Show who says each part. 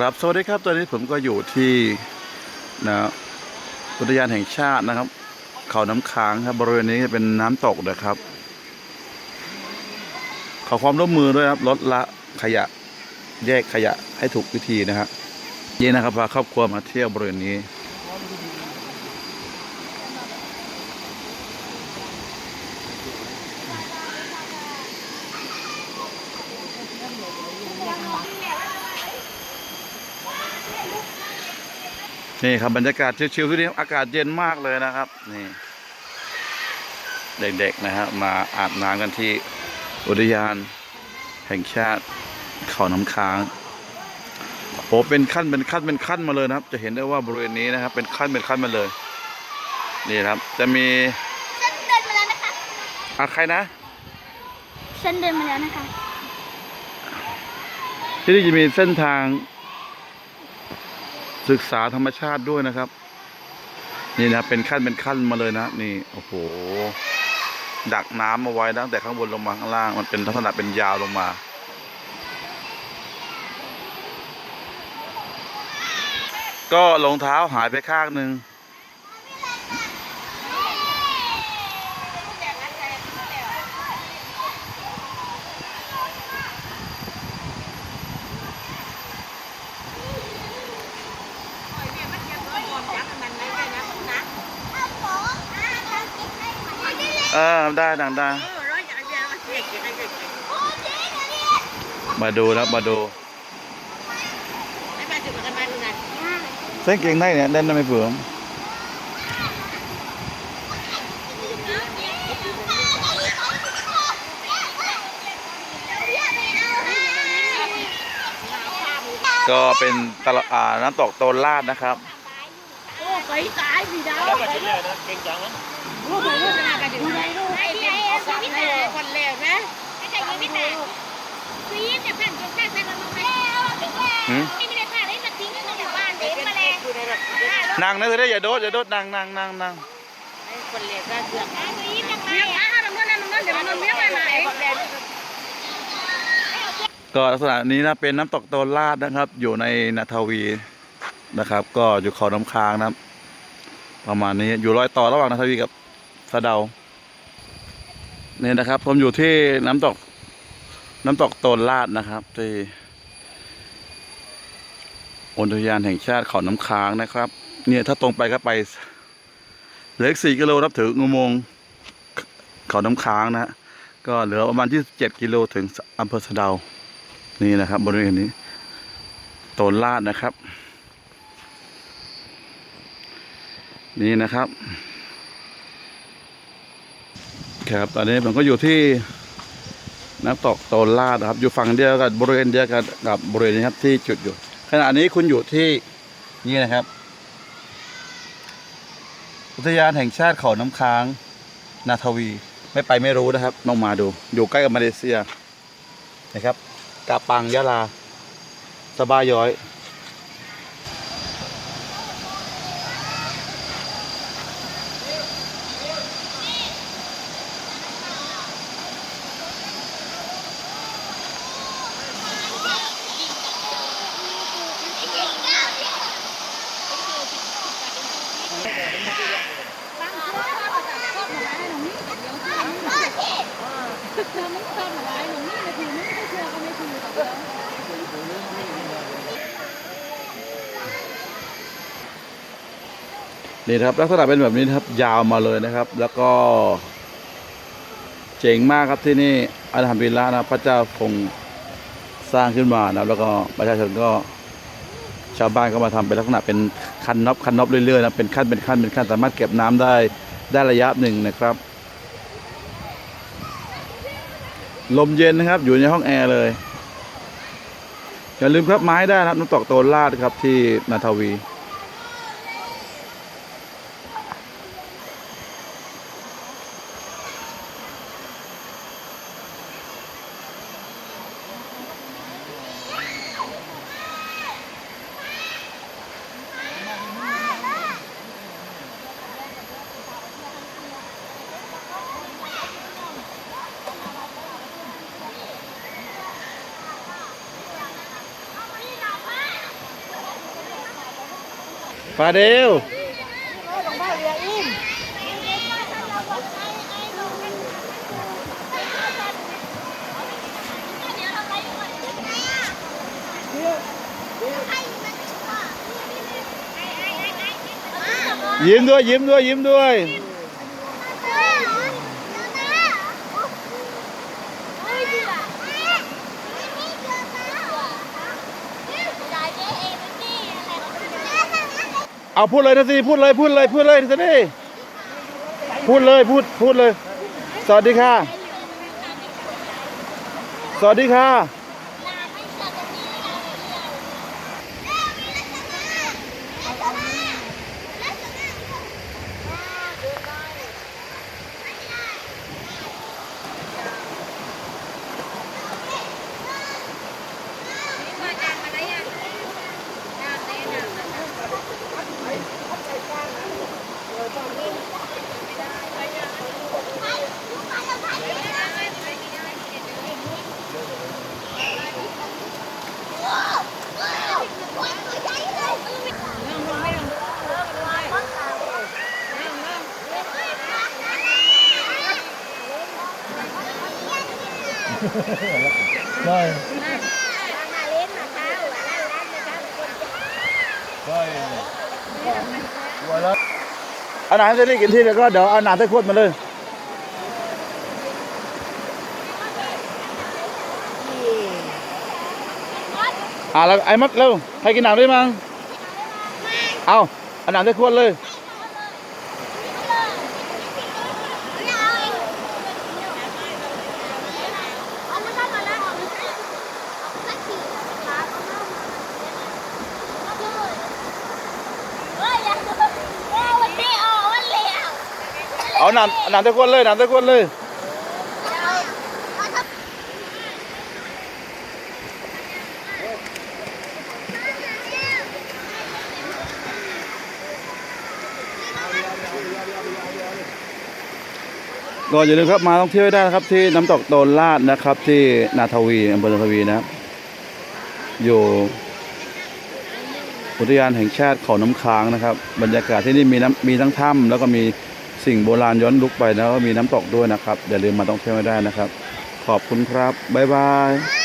Speaker 1: ครับ สวัสดีครับ ตอนนี้ผมก็อยู่ที่นะอุทยานแห่งชาตินะครับ เขาน้ำค้างครับบริเวณนี้เป็นน้ำตกนะครับ ขอความร่วมมือด้วยครับลดละขยะแยกขยะให้ถูกวิธีนะครับเย็นนะครับพาครอบครัวมาเที่ยวบริเวณนี้ นี่ครับบรรยากาศชิวๆที่นี่อากาศเย็นมากเลยนะครับ นี่ เด็กๆนะครับมาอาบน้ำกันที่อุทยาน แห่งชาติเขาน้ำค้างโอ้เป็นขั้นเป็นขั้นเป็นขั้นมาเลยนะครับ จะเห็นได้ว่าบริเวณนี้นะครับ เป็นขั้นเป็นขั้นมาเลย นี่ครับ จะมี
Speaker 2: ฉันเดินมาแล้วนะคะ
Speaker 1: อะใครนะ
Speaker 2: ฉันเดินมาแล้วนะคะ
Speaker 1: ที่นี่จะมีเส้นทาง ศึกษาธรรมชาติด้วยนะครับ นี่นะเป็นขั้นเป็นขั้นมาเลยนะ นี่โอ้โห ดักน้ำเอาไว้ตั้งแต่ข้างบนลงมาข้างล่าง มันเป็นลักษณะเป็นยาวลงมาก็รองเท้าหายไปข้างหนึ่ง เออได้ดังได้มาดูนะมาดูเส้นเก่งได้เนี่ยเล่นได้ไหมเผื่อก็เป็นตลาดอ่าน้ำตกโตนลาดนะครับ
Speaker 2: โอ้ไปตายสิดาว
Speaker 3: แล้วก็ชิ้นเลยนะเก่งจัน
Speaker 2: อ้ไปรู้ขนาดกันถึงไหนรู้ไอ้ไอ้ไอ้พี่ตาคนแรกนะไอ้ใจยังพี่ตาคือยิ้มจะผ่านจะใส่ใส่ลงไป
Speaker 1: หืม
Speaker 2: ไม่ได้ผ่านไอ้มาทิ้งกันอยู่บ้านเด็กมาแล้ว
Speaker 3: นแบบ
Speaker 1: นั่งนะเธอได้อย่าโดดอย่าโดดนั่งนั่งนั่งนั่ง
Speaker 3: คนเล็กก็เสือก
Speaker 2: ยิ้มยังไงอะน้ำมันน้ำมันเดี๋ยวมันเบี้ยไปไหน
Speaker 1: ก็ลักษณะนี้นะเป็นน้ำตกโตนลาดนะครับ อยู่ในนาทวีนะครับ ก็อยู่เขาน้ำค้างนะประมาณนี้อยู่รอยต่อระหว่างนาทวีกับ สะเดานี่ยนะครับ ผมอยู่ที่น้ำตก น้ำตกโตนลาดนะครับ ที่อุทยานแห่งชาติเขาน้ำค้างนะครับ เนี่ยถ้าตรงไปก็ไปเหลืออีกสี่กิโลนับถึงอุโมงค์เขาน้ำค้างนะฮะก็เหลือประมาณที่เจ็ดกิโลถึงอำเภอสะเดา นี่นะครับ บริเวณนี้ โตนลาดนะครับ นี่นะครับ ครับตอนนี้ผมก็อยู่ที่น้ำตกโตนลาดนะครับ อยู่ฝั่งเดียวกับบริเวณเดียวกันกับบริเวณนี้ครับที่จุดอยู่ ขณะนี้คุณอยู่ที่นี่นะครับ อุทยานแห่งชาติเขาน้ำค้าง นาทวี ไม่ไปไม่รู้นะครับต้องมาดู อยู่ใกล้กับมาเลเซียนะครับกาปังยะลา สบายย้อย นี่นะครับลักษณะเป็นแบบนี้นะครับยาวมาเลยนะครับ แล้วก็ เจ๋งมากครับที่นี่อัลฮัมดุลิลละนะพระเจ้าคงสร้างขึ้นมานะแล้วก็ประชาชนก็ชาวบ้านก็มาทำเป็นลักษณะเป็นคันน็อบคันน็อบเรื่อยๆนะเป็นขั้นเป็นขั้นเป็นขั้นสามารถเก็บน้ำได้ได้ระยะหนึ่งนะครับ ลมเย็นนะครับ อยู่ในห้องแอร์เลย อย่าลืมครับไม้ได้นะครับน้ำตกโตนลาดครับที่นาทวี ฟาเดลยิ้มด้วยยิ้มด้วยยิ้มด้วย เอาพูดเลยนะสิพูดเลยพูดเลยพูดเลยสิพูดเลยพูดพูดเลย สวัสดีค่ะ สวัสดีค่ะ ได้เอาหนังเจะได้กินที่แล้วก็เดี๋ยวเอาหนังไส้ขวดมาเลยอ่าแล้วไอ้มัดเร็วให้กินหนังด้วยมั้งเอาเอาหนังไส้ขวดเลย เอาหนังหนังไส้ขวดเลยหนังไส้ขวดเลยก็อย่าลืมครับมาท่องเที่ยวได้นะครับ ที่น้ำตกโตนลาดนะครับ ที่นาทวีอำเภอนาทวีนะครับอยู่อุทยานแห่งชาติเขาน้ำค้างนะครับ บรรยากาศที่นี่มีน้ำมีทั้งถ้ำแล้วก็มี สิ่งโบราณย้อนลุกไปแล้วก็มีน้ำตกด้วยนะครับอย่าลืมมาต้องเที่ยวไม่ได้นะครับ ขอบคุณครับ บ๊ายบาย